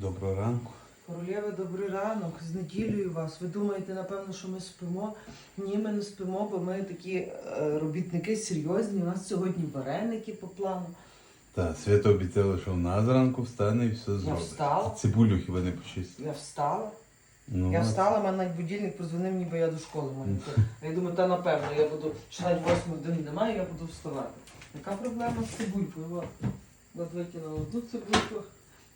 Доброго ранку. Королєва, добрий ранок. З неділею вас. Ви думаєте, напевно, що ми спимо? Ні, ми не спимо, бо ми такі е, робітники серйозні. У нас сьогодні вареники по плану. Та Свята обіцяла, що вона зранку встане і все зробить. встала. Цибулю хіба не почистить. Я встала. Ну, я встала, мене навіть будильник прозвонив, ніби я до школи маю. Я думаю, та напевно, я буду, що навіть 8 години немає, я буду вставати. Яка проблема з цибулькою? От, от одну цибульку.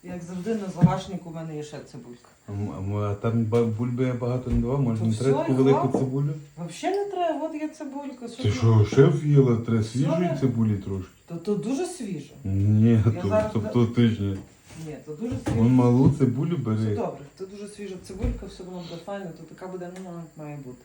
Як завжди, на загашнику в мене є ще цибулька. А, м- а а там ба- бульби я багато не давав, може не треба таку велику цибулю? Взагалі не треба, от є цибулька. Ти що, шеф їла? Треба свіжої Все. цибулі трошки. То, то дуже свіже. Ні, Я то, зараз- тобто тижня. Ні, то дуже Вон свіже. малу цибулю Все бери. добре, це дуже свіжа цибулька, все воно буде файно, то така буде, ну, має бути.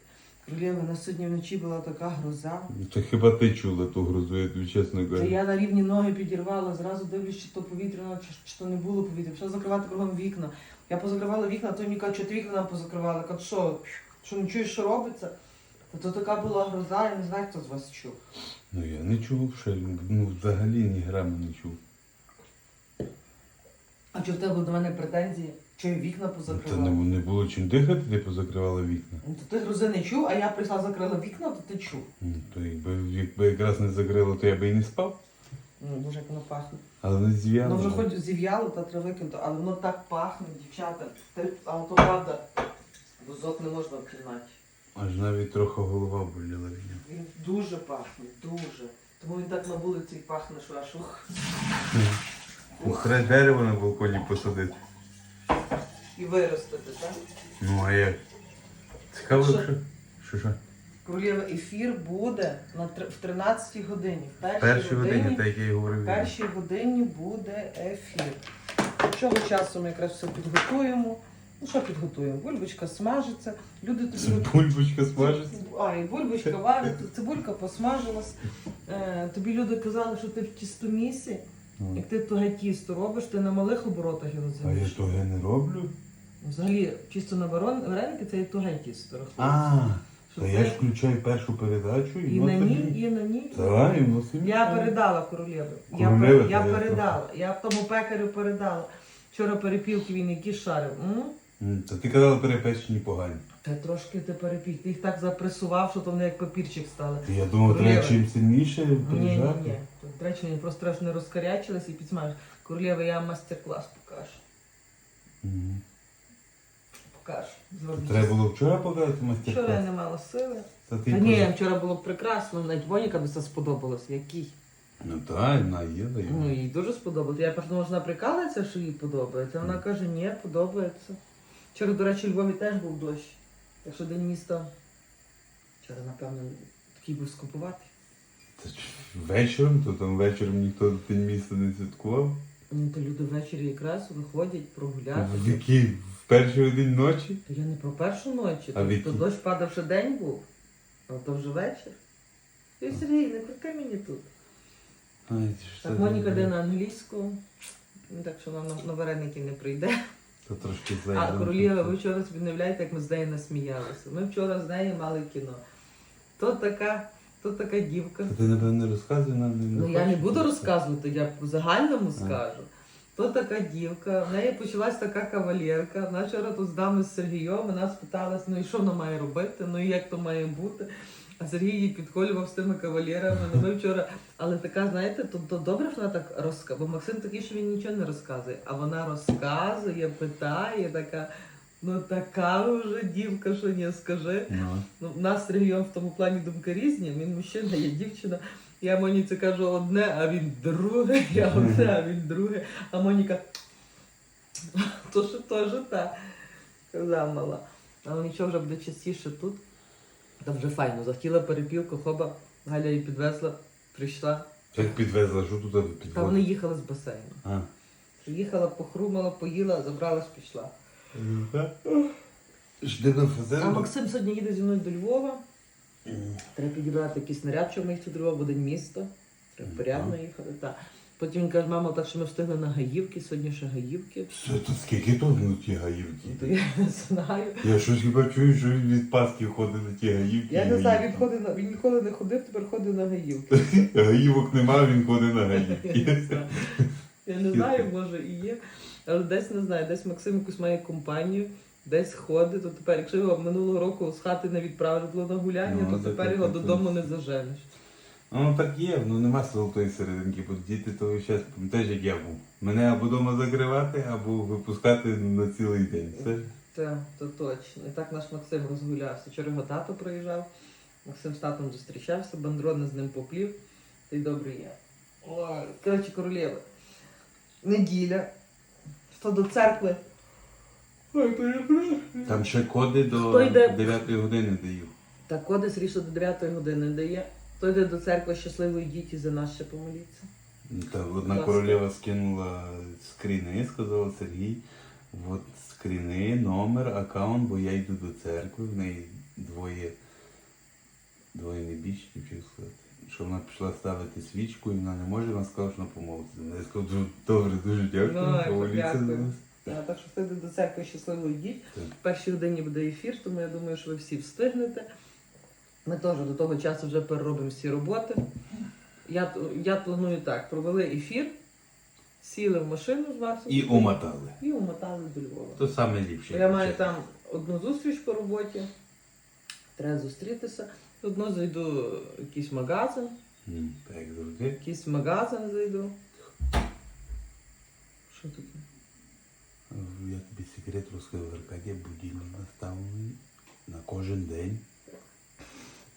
Королєва, на сьогодні вночі була така гроза. Це хіба ти чула ту грозу, я тобі чесно Та кажу. я на рівні ноги підірвала, зразу дивлюсь, чи то повітряно, чи, чи то не було повітря. Почала закривати кругом вікна. Я позакривала вікна, то мені кажуть, що ти вікна нам позакривали. Кажу, що, що не чуєш, що робиться? Та то така була гроза, я не знаю, хто з вас чув. Ну я не чув ще, ну взагалі ні грама не чув. А чи в тебе до мене претензії? Чи я вікна Та не, не було чим дихати, ти позакривала вікна. Ну, то ти грози не чув, а я прийшла закрила вікна, то ти чув. Ну, то якби, якби якраз не закрило, то я би і не спав. Ну, дуже як воно пахне. Але не зв'язано. Ну вже хоч зів'яло та треба викинути, але воно так пахне, дівчата. Ти- Але то правда, вузок не можна в. Аж навіть трохи голова боліла від нього. Він дуже пахне, дуже. Тому він так на вулиці і пахне, що аж ух. Ух, треба дерево на балконі посадити. І виростити, так? Ну а як? Цікаво, Що? що? Що що? Королєва ефір буде на тр- в 13 годині. В першій, Перші годині, годині, так як я і говорив. в першій годині буде ефір. Цього часу ми якраз все підготуємо. Ну що підготуємо? Бульбочка смажиться. Люди тобі бульбочка смажиться. А, і бульбочка варить, тут цибулька посмажилась. Е, тобі люди казали, що ти в тістомісі, як ти туге тісто робиш, ти на малих оборотах його А я зробиш. того не роблю. Взагалі, чисто на барон- вареники це і туге тісто рахується. А, Що то я ж включаю першу передачу і воно на ній, і на ній. Так, і воно. Я передала королеві. Я, Королеви пер- я передала. передала. Я тому пекарю передала. Вчора перепілки він які шарив. М? М, Та ти казала перепечені погані. Та трошки ти перепік. Ти їх так запресував, що то вони як папірчик стали. Та Я думав, треба Королева. чим сильніше Ні, ні, прижати. ні. Тут, речі, вони просто страшно розкарячились і підсмажиш. Королева, я вам мастер-клас покажу. Мгм. Треба було вчора показати Вчора я не мала сили. Та ти Та ні, вчора було прекрасно, навіть Моніка би це сподобалось. Який? Ну так, на є, дає. Ну, їй дуже сподобалось. Я подумала, що вона прикалується, що їй подобається. Вона каже, ні, подобається. Вчора, до речі, у Львові теж був дощ. Так що день міста вчора, напевно, такий був скупуватий. Та вечором, то там вечором ніхто день міста не святкував. Ну, то люди ввечері якраз виходять прогуляти. В який? Перший годин ночі? То я не про першу ночі, А то, то дощ падав ще день був, а то вже вечір. Ти Сергій, не крути мені тут. Ай, ти ж Так це Моніка йде на англійську, ну, так що вона на, на вареники не прийде. Та трошки А зайдемо. королєва, ви вчора собі не уявляєте, як ми з нею насміялися. Ми вчора з нею мали кіно. То така, то така дівка. Та ти, напевно, не розказуй нам. Ну я не буду розказувати, я по загальному А. скажу. То така дівка, в неї почалась така кавалерка. Вона вчора тут з дами з Сергієм, вона спиталась, ну і що вона має робити, ну і як то має бути. А Сергій її підколював з тими кавалерами. Ну ми вчора, але така, знаєте, то, то добре, що вона так розказує. Бо Максим такий, що він нічого не розказує, а вона розказує, питає, така, ну така вже дівка, що не скажи. Ну. Ну, у нас Сергієм в тому плані думки різні. Він мужчина, я дівчина. Я Моніці кажу одне, а він друге, я одне, а він друге. А Моніка, то що теж та казав мала. Але нічого вже буде частіше тут. Там вже файно. Захотіла перепілку, хоба, Галя її підвезла, прийшла. Як підвезла, що тут Та вони підвезла? їхали з басейну. А. Приїхала, похрумала, поїла, забралась, пішла. Жди на А фазенду. Максим сьогодні їде зі мною до Львова. Треба підібрати якийсь наряд, щоб ми їх до Львова, буде місто. Треба порядно їхати. Та. Потім він каже, мама, так що ми встигли на Гаївки, сьогодні ще Гаївки. Що тут скільки то ну ті гаївки? То я не знаю. Я щось хіба чую, що він від Пасхи ходить на ті гаївки. Я і не знаю, він гаївки. ходить на він ніколи не ходив, тепер ходить на Гаївки. Гаївок нема, він ходить на Я гаївки. Я не знаю, може і є. Але десь не знаю, десь Максим якусь має компанію, десь ходить, то тепер, якщо його минулого року з хати не відправили на гуляння, Ну, то тепер його додому не заженеш. Ну так є, ну нема золотої серединки, бо діти то зараз пам'ятаєш, як я був. Мене або вдома закривати, або випускати на цілий день. Все. Так, то точно. І так наш Максим розгулявся. Вчора його тато приїжджав, Максим з татом зустрічався, бандрони з ним поплів, та й добре є. Ой, коротше, королєва. Неділя. Хто до церкви? Ой, перепрошую. Там ще коди до Хто йде? 9 години даю. Та коди ріше до 9 години дає. Хто йде до церкви щасливої діті за нас ще помоліться. Та одна Класно. королева скинула скріни, сказала Сергій. От скріни, номер, аккаунт, бо я йду до церкви, в неї двоє, двоє небічників, сказати. Що вона пішла ставити свічку і вона не може, вона сказала, що вона помолиться. Я сказав, «Дуже добре, дуже дякую, Ну, дякую. нас. А, так що хто до церкви щасливої діть. Так. В першій годині буде ефір, тому я думаю, що ви всі встигнете. Ми теж до того часу вже переробимо всі роботи. Я, я планую так: провели ефір, сіли в машину з Максом І умотали. і умотали до Львова. То саме ліпше. Я маю там одну зустріч по роботі, треба зустрітися. Одно зайду в якийсь магазин, М, Так, як завжди. якийсь магазин зайду. Що тут? Я тобі секрет розкажу, Аркадія будильник наставлений на кожен день.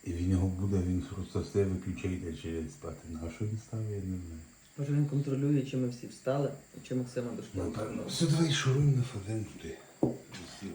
І в нього буде, він просто все виключає і далі йде спати. На що він ставить, я не знаю. Може він контролює, чи ми всі встали, чи Максима до школи. Напевно. Все, давай шуруй на фаден туди. Сіл.